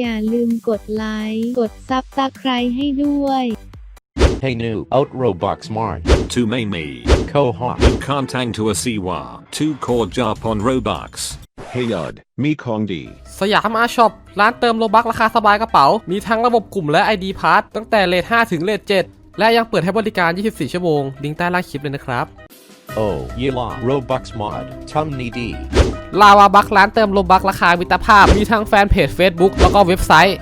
อย่าลืมกดไลค์ กดซับสไครให้ด้วย Hey new out Roblox Smart To main me. Koha Kantang to a Siwa. To core jump on Robux. เฮยอดมีของดีสยามอาช็อปร้านเติมโลบักราคาสบายกระเป๋า มีทั้งระบบกลุ่มและ ID p a s s ตั้งแต่เลท5ถึงเลท7และยังเปิดให้บริการ 24 ชั่วโมง ลิงก์ใต้ล่างคลิปเลยนะครับ Oh Yila Robux Mod Tum Nidi ลาวาบักร้านเติมโลบักราคามิตรภาพ มีทั้งแฟนเพจ Facebook แล้วก็เว็บไซต์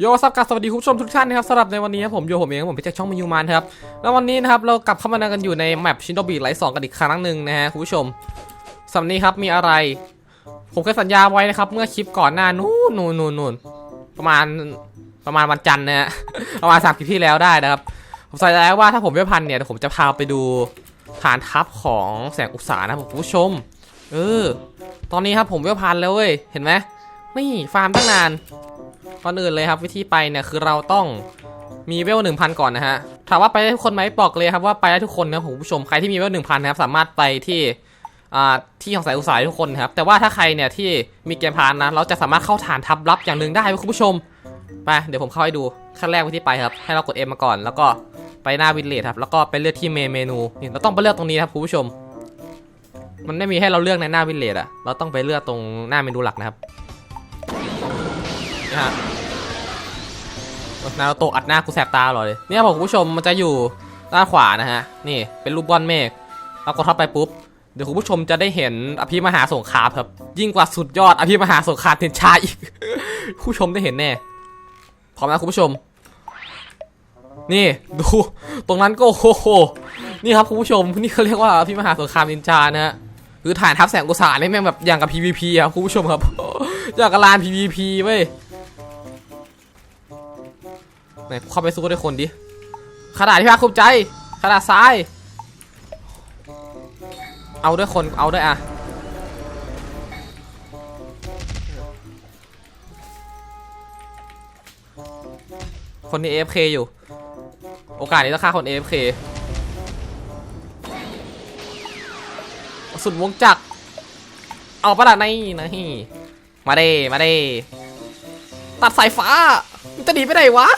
โยซับกับสวัสดีคุณผู้ชมทุกท่านนะครับสำหรับในวันนี้ครับผมโยผมเองครับผมเป็นจากช่องมิยูมานครับแล้ววันนี้นะครับเรากลับเข้ามากันอยู่ในแมปชินโดบีไลท์สองกันอีกครั้งหนึ่งนะฮะคุณผู้ชม สำนีครับมีอะไร ผมเคยสัญญาไว้นะครับ เมื่อคลิปก่อนหน้านู้นนู่นนู่นนู่นประมาณประมาณวันจันทร์นะฮะ ประมาณสามคลิปที่แล้วได้นะครับ ผมสัญญาไว้ว่าถ้าผมไม่พันเนี่ยผมจะพาไปดูฐานทัพของแสงอุตสาหนะครับผู้ชม เออ ตอนนี้ครับผมเวลพันแล้วเว้ย เห็นไหมนี่ฟาร์มตั้งนานก่อนอื่นเลยครับวิธีไปเนี่ยคือเราต้องมีเวลหนึ่งพันก่อนนะฮะ ถามว่าไปได้ทุกคนไหมบอกเลยครับว่าไปได้ทุกคนนะผมผู้ชมใครที่มีเวลหนึ่งพันนะครับสามารถไปที่ ที่ของสายอุตสาหทุกคนครับ แต่ว่าถ้าใครเนี่ยที่มีเกมพานนะ เราจะสามารถเข้าฐานทัพลับอย่างหนึ่งได้คุณผู้ชม ไป เดี๋ยวผมเข้าให้ดู ขั้นแรกวิธีไปครับ ให้เรากด M มาก่อน แล้วก็ไปหน้าวินเลทครับ แล้วก็ไปเลือกที่เมนเมนูนี่เราต้องไปเลือกตรงนี้ครับคุณผู้ชม มันไม่มีให้เราเลือกในหน้าวินเลทอะเราต้องไปเลือกตรงหน้าเมนูหลักนะครับนี่ฮะนาโตอัดหน้ากูแสบตาหรอเลยเนี่ยบอกคุณผู้ชมมันจะอยู่ด้านขวานะฮะ นี่เป็นรูปก้อนเมฆเรากดเข้าไปปุ๊บ ดี๋ยวคุณผู้ชมจะได้เห็นอภิมหาสงครามครับ ยิ่งกว่าสุดยอดอภิมหาสงครามเทนชาอีก ผู้ชมได้เห็นแน่พร้อมนะคุณผู้ชม นี่ดูตรงนั้นก็โอ้โหนี่ครับคุณผู้ชมนี่เขาเรียกว่าอภิมหาสงครามนินจานะฮะคือฐานทัพแสงกุศลนี่แม่งแบบอย่างกับ PVP อะคุณผู้ชมครับอย่างกับลาน PVP เว้ยไหนเข้าไปสู้ด้วยคนดิขนาดที่ภาคภูมิใจขนาดซ้าย เอาด้วยคนเอาด้วยอะคนนี้ AFK อยู่ โอกาสนี้ต้องฆ่าคน AFK สุดวงจักรเอาปะล่ะในนี่มาเด้มาเด้ตัดสายฟ้าจะหนีไปไหนวะ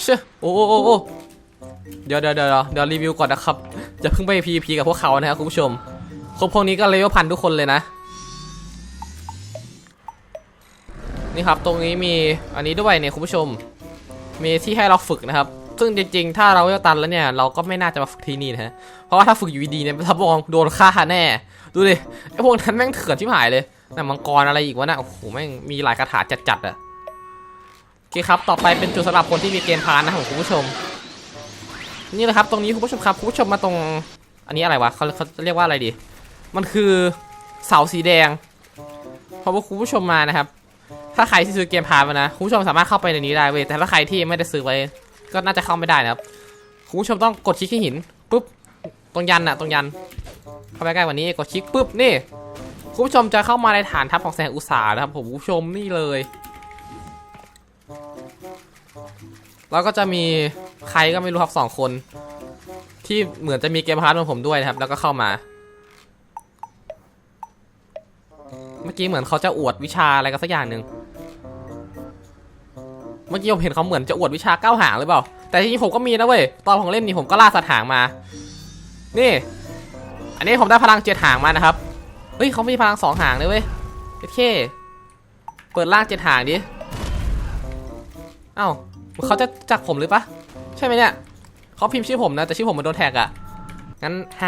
เชื่อโอ้โอ้โอ้ เดี๋ยวเดี๋ยวเดี๋ยวเดี๋ยวรีวิวก่อนนะครับ จะเพิ่งไป PVP กับพวกเขานะครับคุณผู้ชม ครบพวกนี้ก็เลเวลพันทุกคนเลยนะ นี่ครับตรงนี้มีอันนี้ด้วยเนี่ยคุณผู้ชม มีที่ให้เราฝึกนะครับ ซึ่งจริงๆ ถ้าเราเวลตันแล้วเนี่ย เราก็ไม่น่าจะมาฝึกที่นี่นะฮะเพราะว่าถ้าฝึกอยู่ดีๆเนี่ยรับรองโดนฆ่าแน่ ดูดิไอพวกนั้นแม่งเถื่อนชิบหายเลยน่ะมังกรอะไรอีกวะน่ะโอ้โหแม่งมีหลายคาถาจัดๆอะโอเคครับ ต่อไปเป็นจุดสำหรับคนที่มีเกมพานนะครับคุณผู้ชม นี่เลยครับตรงนี้คุณผู้ชมครับคุณผู้ชมมาตรง อันนี้อะไรวะเขาเขาเรียกว่าอะไรดี มันคือเสาสีแดงพอพวกคุณผู้ชมมานะครับ ถ้าใครที่ซื้อเกมพานมานะคุณผู้ชมสามารถเข้าไปในนี้ได้เว้ยแต่ถ้าใครที่ไม่ได้ซื้อไว้ก็น่าจะเข้าไม่ได้นะครับคุณผู้ชมต้องกดคลิกที่หินปุ๊บตรงยันน่ะตรงยัน เข้าไปใกล้กว่านี้กดคลิกปุ๊บนี่คุณผู้ชมจะเข้ามาในฐานทัพของแสงอุตสาหนะครับผมคุณผู้ชมนี่เลย แล้วก็จะมี ใครก็ไม่รู้ครับสองคน ที่เหมือนจะมีเกมพาร์ทเหมือนผมด้วยนะครับ แล้วก็เข้ามา เมื่อกี้เหมือนเขาจะอวดวิชาอะไรกันสักอย่างหนึ่งเมื่อกี้ผมเห็นเขาเหมือนจะอวดวิชาเก้าหางหรือเปล่า แต่ที่จริงผมก็มีนะเว้ย ตอนผมเล่นนี่ผมก็ล่าสัตว์หางมา นี่ อันนี้ผมได้พลังเจ็ดหางมานะครับ เฮ้ยเขามีพลังสองหางเลยเว้ยโอเคเปิดล่างเจ็ดหางดิ เอ้าเขาจะจักผมหรือปะ ใช่ไหมเนี่ยเขาพิมพ์ชื่อผมนะ แต่ชื่อผมมันโดนแท็กอะงั้นไฮ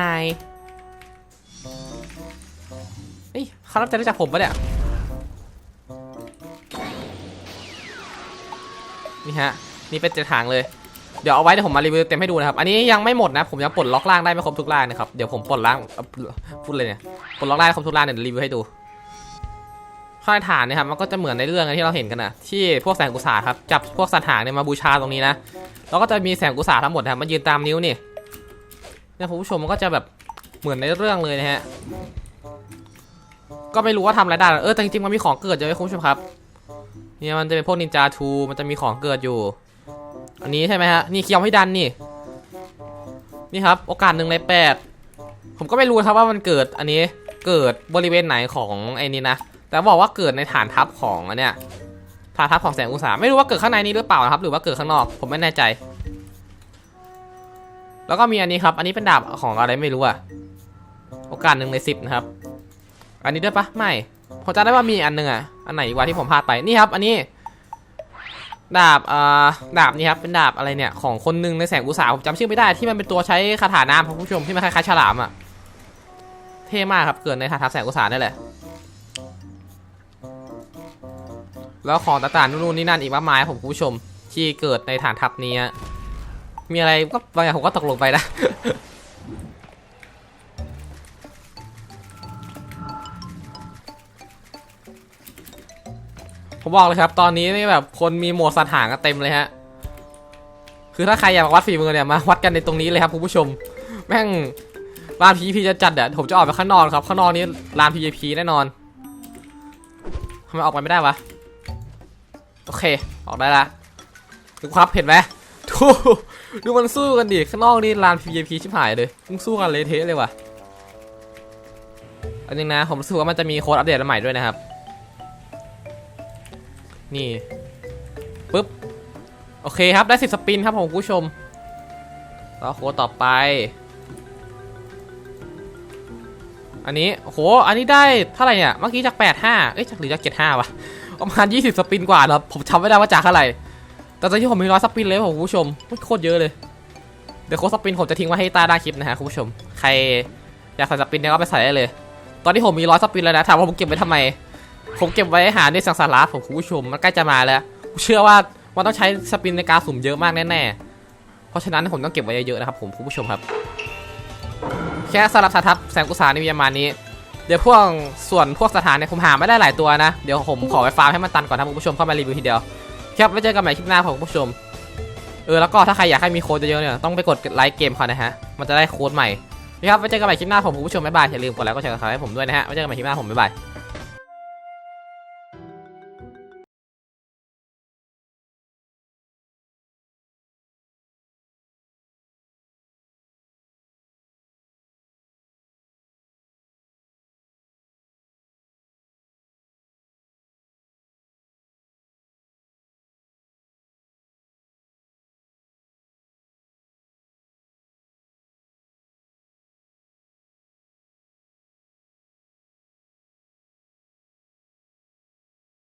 เฮ้ยเขาจะรู้จักผมปะเนี่ย นี่ฮะ นี่เป็นเจ็ดหางเลย เดี๋ยวเอาไว้เดี๋ยวผมมารีวิวเต็มให้ดูนะครับ อันนี้ยังไม่หมดนะ ผมยังปลดล็อกล่างได้ไม่ครบทุกล่างนะครับ เดี๋ยวผมปลดล่างพูดเลยเนี่ย ปลดล็อกล่างได้ครบทุกล่างเดี๋ยรีวิวให้ดู ข้างฐานเนี่ยครับมันก็จะเหมือนในเรื่องที่เราเห็นกันนะที่พวกแสงกุศลครับจับพวกสัตว์หางเนี่ยมาบูชาตรงนี้นะแล้วก็จะมีแสงกุศลทั้งหมดนะมายืนตามนิ้วนี่เนี่ยผู้ชมมันก็จะแบบเหมือนในเรื่องเลยนะฮะก็ไม่รู้ว่าทำอะไรได้หรอกเออแต่จริงๆมันมีของเกิดเยอะไหมคุณผู้ชมครับเนี่ยมันจะเป็นพวกนินจาทูมันจะมีของเกิดอยู่ อันนี้ใช่ไหมฮะนี่เคียวให้ดันนี่ นี่ครับ โอกาสหนึ่งในแปดผมก็ไม่รู้ครับว่ามันเกิดอันนี้เกิดบริเวณไหนของไอ้นี่นะ แต่บอกว่าเกิดในฐานทัพของเนี้ยฐานทัพของแสงอุตสาหไม่รู้ว่าเกิดข้างในนี้หรือเปล่านะครับ หรือว่าเกิดข้างนอกผมไม่แน่ใจ แล้วก็มีอันนี้ครับ อันนี้เป็นดาบของอะไรไม่รู้อะโอกาสหนึ่งในสิบนะครับ อันนี้ด้วยปะไม่ผมจำได้ว่ามีอันหนึ่งอะอันไหนวะที่ผมพลาดไปนี่ครับ อันนี้ ดาบอ่าดาบนี่ครับเป็นดาบอะไรเนี่ยของคนหนึ่งในแสงอุตสาหผมจำชื่อไม่ได้ที่มันเป็นตัวใช้คาถาน้ำครับคุณผู้ชมที่มันคล้ายๆฉลามอะเท่มากครับเกิดในฐานทัพแสงอุตสาหนี่แหละ แล้วของต่างๆนู่นนี่นั่นอีกมากมายครับผมคุณผู้ชมที่เกิดในฐานทัพนี้มีอะไรก็บางอย่างผมก็ตกลงไปนะผมบอกเลยครับ ตอนนี้นี่แบบคนมีโหมดสัตว์หางกันเต็มเลยฮะ คือถ้าใครอยากมาวัดฝีมือเนี่ยมาวัดกันในตรงนี้เลยครับคุณผู้ชม แม่งร้าน PVP จะจัดเดี๋ยวผมจะออกไปข้างนอกครับ ข้างนอกนี้ร้าน PVP แน่นอนทำไมออกไปไม่ได้วะ เค ออกได้ละดูครับเห็นไหมดูดูมันสู้กันดิข้างนอกนี่ร้าน PVP ชิบหายเลยมึงสู้กันเละเทะเลยว่ะอันนึงนะผมรู้สึกว่ามันจะมีโค้ดอัปเดตใหม่ด้วยนะครับ นี่ปุ๊บโอเคครับได้สิบสปินครับผมคุณผู้ชมแล้วโค้ดต่อไป อันนี้โอ้โหอันนี้ได้เท่าไหร่เนี่ยเมื่อกี้จาก85เอ้ยจากหรือจาก75วะ ประมาณ 20 สปินกว่าแล้วผมจำไม่ได้ว่าจากเท่าไหร่แต่ตอนที่ผมมีร้อยสปินเลยผมคุณผู้ชมโคตรเยอะเลยเดี๋ยวโค้ดสปินผมจะทิ้งไว้ให้ใต้ด้าคลิปนะฮะคุณผู้ชม ใครอยากใส่สปินเนี่ยก็ไปใส่ได้เลย ตอนนี้ผมมีร้อยสปินแล้วนะถามว่าผมเก็บไว้ทำไม ผมเก็บไว้หาในสังสาระผมคุณผู้ชมมันใกล้จะมาแล้วเชื่อว่ามันต้องใช้สปินในการสุ่มเยอะมากแน่ๆเพราะฉะนั้นผมต้องเก็บไว้เยอะๆนะครับผมคุณผู้ชมครับแค่สำหรับสถาทัพแสงกุศลในมีประมาณนี้ เดี๋ยวพวกส่วนพวกสถานเนี่ยผมหาไม่ได้หลายตัวนะ เดี๋ยวผมขอไปฟาร์มให้มันตันก่อนนะคุณผู้ชมเข้ามารีวิวทีเดียว ครับไว้เจอกันใหม่คลิปหน้าของคุณผู้ชม เออแล้วก็ถ้าใครอยากให้มีโค้ดเยอะๆเนี่ยต้องไปกดไลค์เกมเขานะฮะ มันจะได้โค้ดใหม่นะครับไว้เจอกันใหม่คลิปหน้าผมคุณผู้ชมบ๊ายบายอย่าลืมกดไลค์กดแชร์กดซับสไครให้ผมด้วยนะฮะไว้เจอกันใหม่คลิปหน้าผมบ๊ายบาย